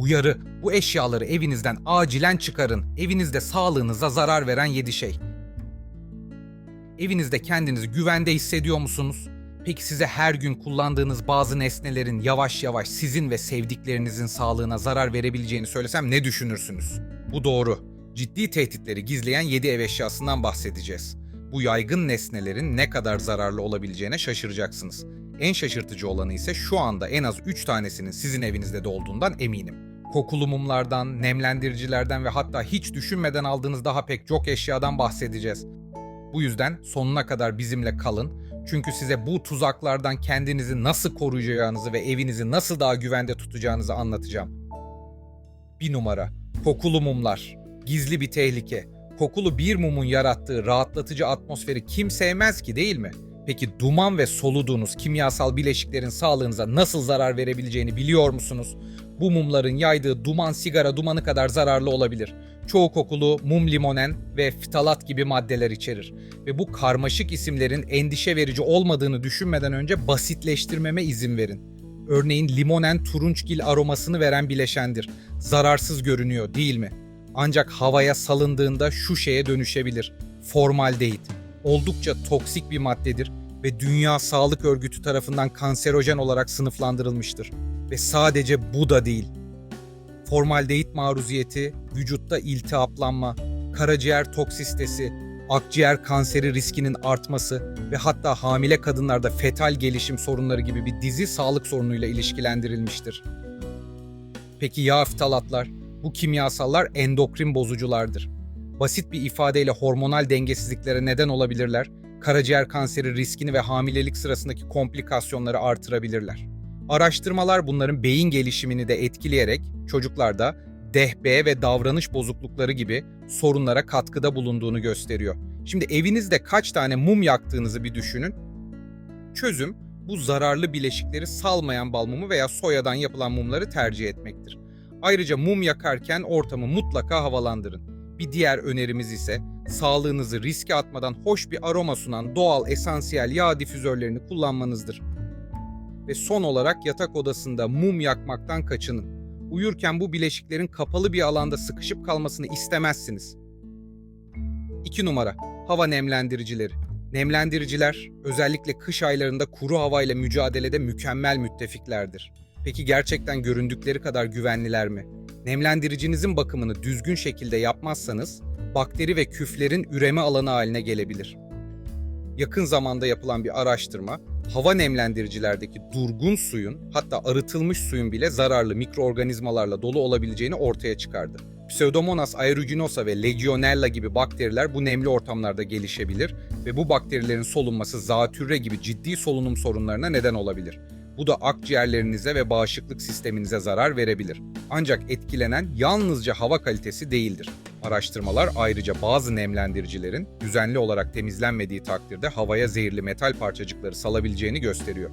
Uyarı, bu eşyaları evinizden acilen çıkarın. Evinizde sağlığınıza zarar veren 7 şey. Evinizde kendinizi güvende hissediyor musunuz? Peki size her gün kullandığınız bazı nesnelerin yavaş yavaş sizin ve sevdiklerinizin sağlığına zarar verebileceğini söylesem ne düşünürsünüz? Bu doğru. Ciddi tehditleri gizleyen 7 ev eşyasından bahsedeceğiz. Bu yaygın nesnelerin ne kadar zararlı olabileceğine şaşıracaksınız. En şaşırtıcı olanı ise şu anda en az 3 tanesinin sizin evinizde de olduğundan eminim. Kokulu mumlardan, nemlendiricilerden ve hatta hiç düşünmeden aldığınız daha pek çok eşyadan bahsedeceğiz. Bu yüzden sonuna kadar bizimle kalın. Çünkü size bu tuzaklardan kendinizi nasıl koruyacağınızı ve evinizi nasıl daha güvende tutacağınızı anlatacağım. Bir numara. Kokulu mumlar. Gizli bir tehlike. Kokulu bir mumun yarattığı rahatlatıcı atmosferi kim sevmez ki değil mi? Peki duman ve soluduğunuz kimyasal bileşiklerin sağlığınıza nasıl zarar verebileceğini biliyor musunuz? Bu mumların yaydığı duman sigara dumanı kadar zararlı olabilir. Çoğu kokulu mum limonen ve ftalat gibi maddeler içerir. Ve bu karmaşık isimlerin endişe verici olmadığını düşünmeden önce basitleştirmeme izin verin. Örneğin limonen turunçgil aromasını veren bileşendir. Zararsız görünüyor değil mi? Ancak havaya salındığında şu şeye dönüşebilir. Formaldehit. Oldukça toksik bir maddedir ve Dünya Sağlık Örgütü tarafından kanserojen olarak sınıflandırılmıştır. Ve sadece bu da değil. Formaldehit maruziyeti, vücutta iltihaplanma, karaciğer toksistesi, akciğer kanseri riskinin artması ve hatta hamile kadınlarda fetal gelişim sorunları gibi bir dizi sağlık sorunuyla ilişkilendirilmiştir. Peki ya ftalatlar? Bu kimyasallar endokrin bozuculardır. Basit bir ifadeyle hormonal dengesizliklere neden olabilirler, karaciğer kanseri riskini ve hamilelik sırasındaki komplikasyonları artırabilirler. Araştırmalar bunların beyin gelişimini de etkileyerek çocuklarda DHB ve davranış bozuklukları gibi sorunlara katkıda bulunduğunu gösteriyor. Şimdi evinizde kaç tane mum yaktığınızı bir düşünün. Çözüm bu zararlı bileşikleri salmayan bal mumu veya soyadan yapılan mumları tercih etmektir. Ayrıca mum yakarken ortamı mutlaka havalandırın. Bir diğer önerimiz ise sağlığınızı riske atmadan hoş bir aroma sunan doğal esansiyel yağ difüzörlerini kullanmanızdır. Ve son olarak yatak odasında mum yakmaktan kaçının. Uyurken bu bileşiklerin kapalı bir alanda sıkışıp kalmasını istemezsiniz. 2 numara hava nemlendiricileri. Nemlendiriciler özellikle kış aylarında kuru havayla mücadelede mükemmel müttefiklerdir. Peki gerçekten göründükleri kadar güvenliler mi? Nemlendiricinizin bakımını düzgün şekilde yapmazsanız bakteri ve küflerin üreme alanı haline gelebilir. Yakın zamanda yapılan bir araştırma hava nemlendiricilerdeki durgun suyun hatta arıtılmış suyun bile zararlı mikroorganizmalarla dolu olabileceğini ortaya çıkardı. Pseudomonas aeruginosa ve Legionella gibi bakteriler bu nemli ortamlarda gelişebilir ve bu bakterilerin solunması zatürre gibi ciddi solunum sorunlarına neden olabilir. Bu da akciğerlerinize ve bağışıklık sisteminize zarar verebilir. Ancak etkilenen yalnızca hava kalitesi değildir. Araştırmalar ayrıca bazı nemlendiricilerin düzenli olarak temizlenmediği takdirde havaya zehirli metal parçacıkları salabileceğini gösteriyor.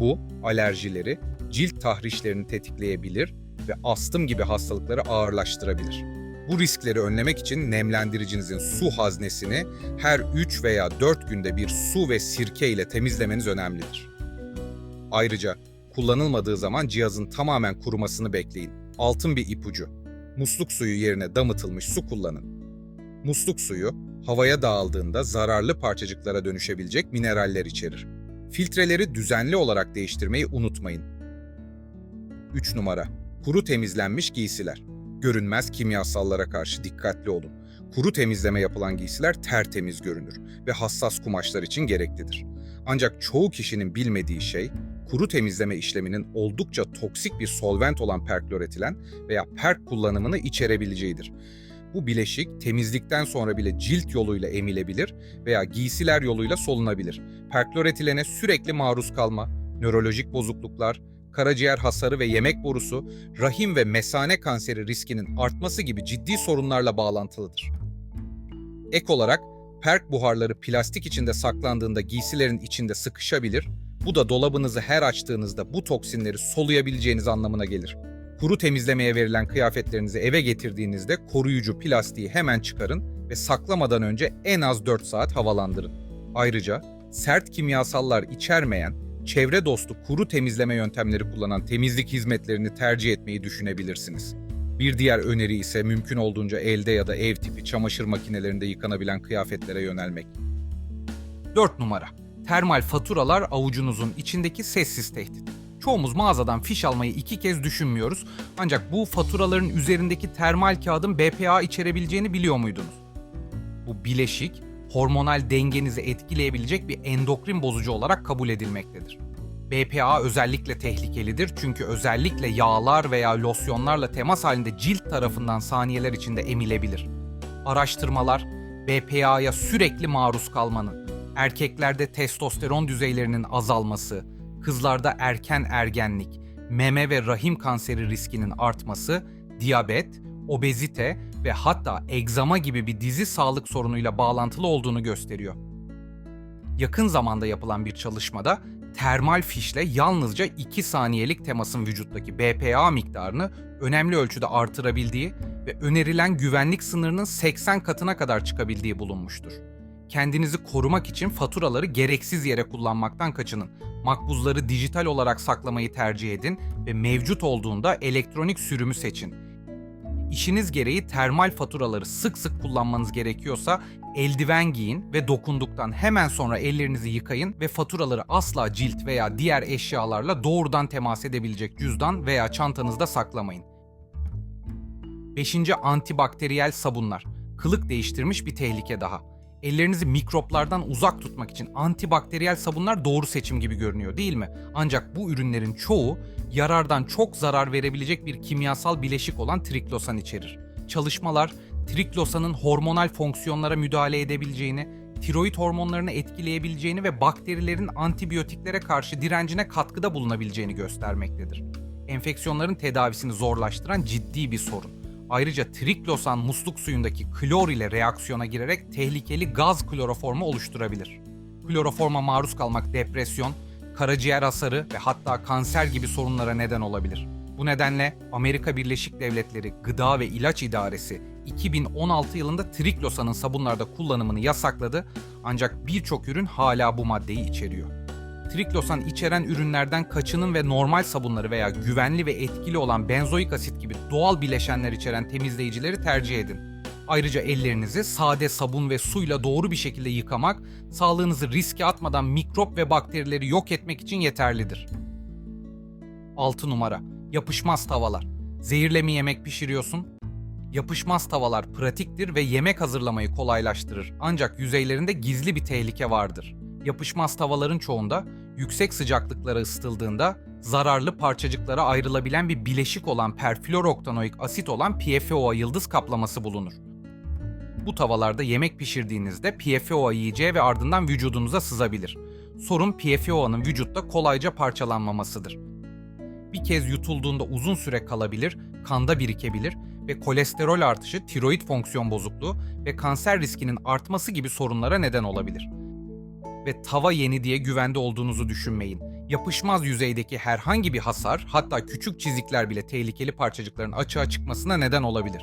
Bu alerjileri, cilt tahrişlerini tetikleyebilir ve astım gibi hastalıkları ağırlaştırabilir. Bu riskleri önlemek için nemlendiricinizin su haznesini her 3 veya 4 günde bir su ve sirke ile temizlemeniz önemlidir. Ayrıca kullanılmadığı zaman cihazın tamamen kurumasını bekleyin. Altın bir ipucu. Musluk suyu yerine damıtılmış su kullanın. Musluk suyu havaya dağıldığında zararlı parçacıklara dönüşebilecek mineraller içerir. Filtreleri düzenli olarak değiştirmeyi unutmayın. 3 numara. Kuru temizlenmiş giysiler. Görünmez kimyasallara karşı dikkatli olun. Kuru temizleme yapılan giysiler tertemiz görünür ve hassas kumaşlar için gereklidir. Ancak çoğu kişinin bilmediği şey, kuru temizleme işleminin oldukça toksik bir solvent olan perkloretilen veya perk kullanımını içerebileceğidir. Bu bileşik temizlikten sonra bile cilt yoluyla emilebilir veya giysiler yoluyla solunabilir. Perkloretilene sürekli maruz kalma, nörolojik bozukluklar, karaciğer hasarı ve yemek borusu, rahim ve mesane kanseri riskinin artması gibi ciddi sorunlarla bağlantılıdır. Ek olarak perk buharları plastik içinde saklandığında giysilerin içinde sıkışabilir, bu da dolabınızı her açtığınızda bu toksinleri soluyabileceğiniz anlamına gelir. Kuru temizlemeye verilen kıyafetlerinizi eve getirdiğinizde koruyucu plastiği hemen çıkarın ve saklamadan önce en az 4 saat havalandırın. Ayrıca sert kimyasallar içermeyen çevre dostu kuru temizleme yöntemleri kullanan temizlik hizmetlerini tercih etmeyi düşünebilirsiniz. Bir diğer öneri ise mümkün olduğunca elde ya da ev tipi çamaşır makinelerinde yıkanabilen kıyafetlere yönelmek. 4 numara. Termal faturalar avucunuzun içindeki sessiz tehdit. Çoğumuz mağazadan fiş almayı iki kez düşünmüyoruz ancak bu faturaların üzerindeki termal kağıdın BPA içerebileceğini biliyor muydunuz? Bu bileşik hormonal dengenizi etkileyebilecek bir endokrin bozucu olarak kabul edilmektedir. BPA özellikle tehlikelidir çünkü özellikle yağlar veya losyonlarla temas halinde cilt tarafından saniyeler içinde emilebilir. Araştırmalar BPA'ya sürekli maruz kalmanın, erkeklerde testosteron düzeylerinin azalması, kızlarda erken ergenlik, meme ve rahim kanseri riskinin artması, diyabet, obezite ve hatta egzama gibi bir dizi sağlık sorunuyla bağlantılı olduğunu gösteriyor. Yakın zamanda yapılan bir çalışmada termal fişle yalnızca 2 saniyelik temasın vücuttaki BPA miktarını önemli ölçüde artırabildiği ve önerilen güvenlik sınırının 80 katına kadar çıkabildiği bulunmuştur. Kendinizi korumak için faturaları gereksiz yere kullanmaktan kaçının. Makbuzları dijital olarak saklamayı tercih edin ve mevcut olduğunda elektronik sürümü seçin. İşiniz gereği termal faturaları sık sık kullanmanız gerekiyorsa eldiven giyin ve dokunduktan hemen sonra ellerinizi yıkayın ve faturaları asla cilt veya diğer eşyalarla doğrudan temas edebilecek cüzdan veya çantanızda saklamayın. 5. Antibakteriyel sabunlar. Kılık değiştirmiş bir tehlike daha. Ellerinizi mikroplardan uzak tutmak için antibakteriyel sabunlar doğru seçim gibi görünüyor değil mi? Ancak bu ürünlerin çoğu yarardan çok zarar verebilecek bir kimyasal bileşik olan triklosan içerir. Çalışmalar triklosanın hormonal fonksiyonlara müdahale edebileceğini, tiroid hormonlarını etkileyebileceğini ve bakterilerin antibiyotiklere karşı direncine katkıda bulunabileceğini göstermektedir. Enfeksiyonların tedavisini zorlaştıran ciddi bir sorun. Ayrıca triklosan musluk suyundaki klor ile reaksiyona girerek tehlikeli gaz kloroformu oluşturabilir. Kloroforma maruz kalmak depresyon, karaciğer hasarı ve hatta kanser gibi sorunlara neden olabilir. Bu nedenle Amerika Birleşik Devletleri Gıda ve İlaç İdaresi 2016 yılında triklosanın sabunlarda kullanımını yasakladı ancak birçok ürün hala bu maddeyi içeriyor. Triklosan içeren ürünlerden kaçının ve normal sabunları veya güvenli ve etkili olan benzoik asit gibi doğal bileşenler içeren temizleyicileri tercih edin. Ayrıca ellerinizi sade sabun ve suyla doğru bir şekilde yıkamak, sağlığınızı riske atmadan mikrop ve bakterileri yok etmek için yeterlidir. 6 numara. Yapışmaz tavalar. Zehirle mi yemek pişiriyorsun? Yapışmaz tavalar pratiktir ve yemek hazırlamayı kolaylaştırır. Ancak yüzeylerinde gizli bir tehlike vardır. Yapışmaz tavaların çoğunda yüksek sıcaklıklara ısıtıldığında zararlı parçacıklara ayrılabilen bir bileşik olan perfluoroktanoik asit olan PFOA yıldız kaplaması bulunur. Bu tavalarda yemek pişirdiğinizde PFOA yiyeceği ve ardından vücudunuza sızabilir. Sorun PFOA'nın vücutta kolayca parçalanmamasıdır. Bir kez yutulduğunda uzun süre kalabilir, kanda birikebilir ve kolesterol artışı, tiroid fonksiyon bozukluğu ve kanser riskinin artması gibi sorunlara neden olabilir. Ve tava yeni diye güvende olduğunuzu düşünmeyin. Yapışmaz yüzeydeki herhangi bir hasar, hatta küçük çizikler bile tehlikeli parçacıkların açığa çıkmasına neden olabilir.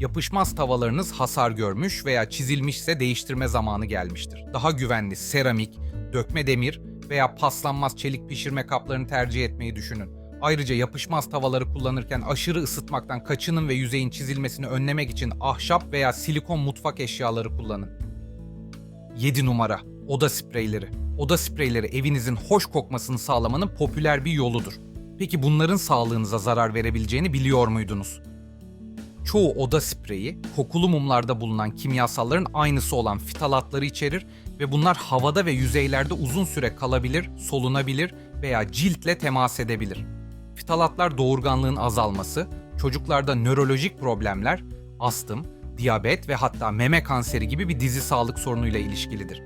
Yapışmaz tavalarınız hasar görmüş veya çizilmişse değiştirme zamanı gelmiştir. Daha güvenli seramik, dökme demir veya paslanmaz çelik pişirme kaplarını tercih etmeyi düşünün. Ayrıca yapışmaz tavaları kullanırken aşırı ısıtmaktan kaçının ve yüzeyin çizilmesini önlemek için ahşap veya silikon mutfak eşyaları kullanın. 7 numara oda spreyleri. Oda spreyleri evinizin hoş kokmasını sağlamanın popüler bir yoludur. Peki bunların sağlığınıza zarar verebileceğini biliyor muydunuz? Çoğu oda spreyi kokulu mumlarda bulunan kimyasalların aynısı olan fitalatları içerir ve bunlar havada ve yüzeylerde uzun süre kalabilir, solunabilir veya ciltle temas edebilir. Fitalatlar doğurganlığın azalması, çocuklarda nörolojik problemler, astım, diyabet ve hatta meme kanseri gibi bir dizi sağlık sorunuyla ilişkilidir.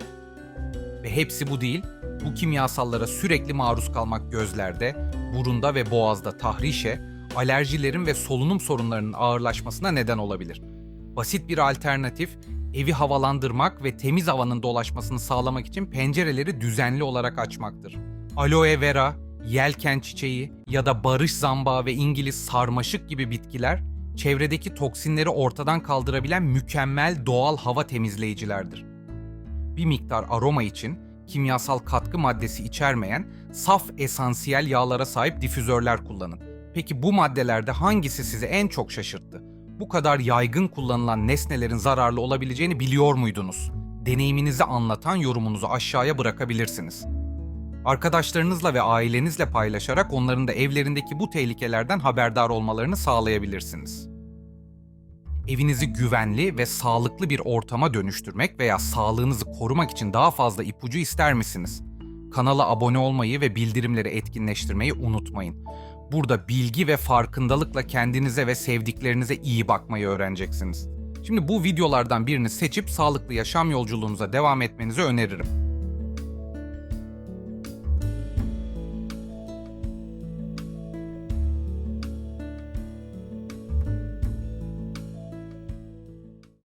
Ve hepsi bu değil, bu kimyasallara sürekli maruz kalmak gözlerde, burunda ve boğazda tahrişe, alerjilerin ve solunum sorunlarının ağırlaşmasına neden olabilir. Basit bir alternatif, evi havalandırmak ve temiz havanın dolaşmasını sağlamak için pencereleri düzenli olarak açmaktır. Aloe vera, yelken çiçeği ya da barış zambağı ve İngiliz sarmaşık gibi bitkiler çevredeki toksinleri ortadan kaldırabilen mükemmel doğal hava temizleyicilerdir. Bir miktar aroma için kimyasal katkı maddesi içermeyen saf esansiyel yağlara sahip difüzörler kullanın. Peki bu maddelerde hangisi sizi en çok şaşırttı? Bu kadar yaygın kullanılan nesnelerin zararlı olabileceğini biliyor muydunuz? Deneyiminizi anlatan yorumunuzu aşağıya bırakabilirsiniz. Arkadaşlarınızla ve ailenizle paylaşarak onların da evlerindeki bu tehlikelerden haberdar olmalarını sağlayabilirsiniz. Evinizi güvenli ve sağlıklı bir ortama dönüştürmek veya sağlığınızı korumak için daha fazla ipucu ister misiniz? Kanala abone olmayı ve bildirimleri etkinleştirmeyi unutmayın. Burada bilgi ve farkındalıkla kendinize ve sevdiklerinize iyi bakmayı öğreneceksiniz. Şimdi bu videolardan birini seçip sağlıklı yaşam yolculuğunuza devam etmenizi öneririm.